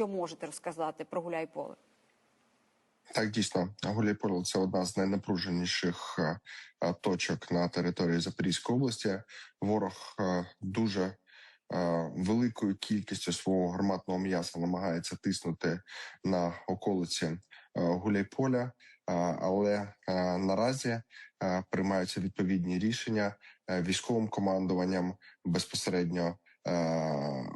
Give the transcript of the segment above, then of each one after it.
Що можете розказати про Гуляйполе? Так, дійсно, Гуляйполе – це одна з найнапруженіших е, е, точок на території Запорізької області. Ворог е, дуже великою кількістю свого гарматного м'яса намагається тиснути на околиці Гуляйполя, але наразі приймаються відповідні рішення військовим командуванням безпосередньо.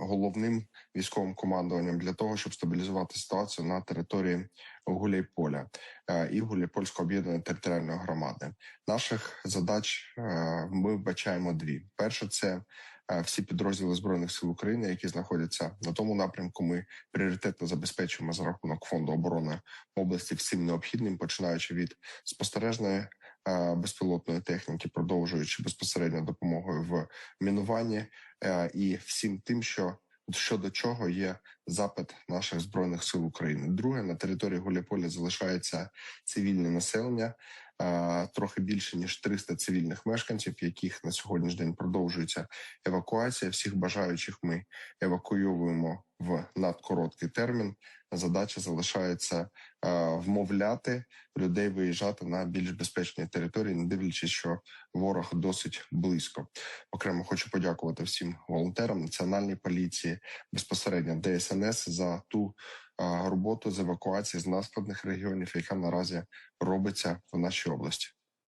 Головним військовим командуванням для того, щоб стабілізувати ситуацію на території Гуляйполя е, і Гуляйпольської об'єднаної територіальної громади. Наших задач е, ми вбачаємо дві: перше це е, всі підрозділи збройних сил України, які знаходяться на тому напрямку. Ми пріоритетно забезпечуємо за рахунок фонду оборони області всім необхідним, починаючи від спостережної безпілотної техніки, продовжуючи безпосередньо допомогою в мінуванні і всім тим, що щодо чого є запит наших збройних сил України. Друге, на території Гуляполя залишається цивільне населення. е, Трохи більше ніж 300 цивільних мешканців, яких на сьогоднішній день продовжується евакуація. Всіх бажаючих ми евакуйовуємо в надкороткий термін. Задача залишається е, вмовляти людей виїжджати на більш безпечні території, не дивлячись, що ворог досить близько. Окремо хочу подякувати всім волонтерам національній поліції, безпосередньо ДСНС за ту е, роботу з евакуації з наскладних регіонів, яка наразі робиться в нашій області.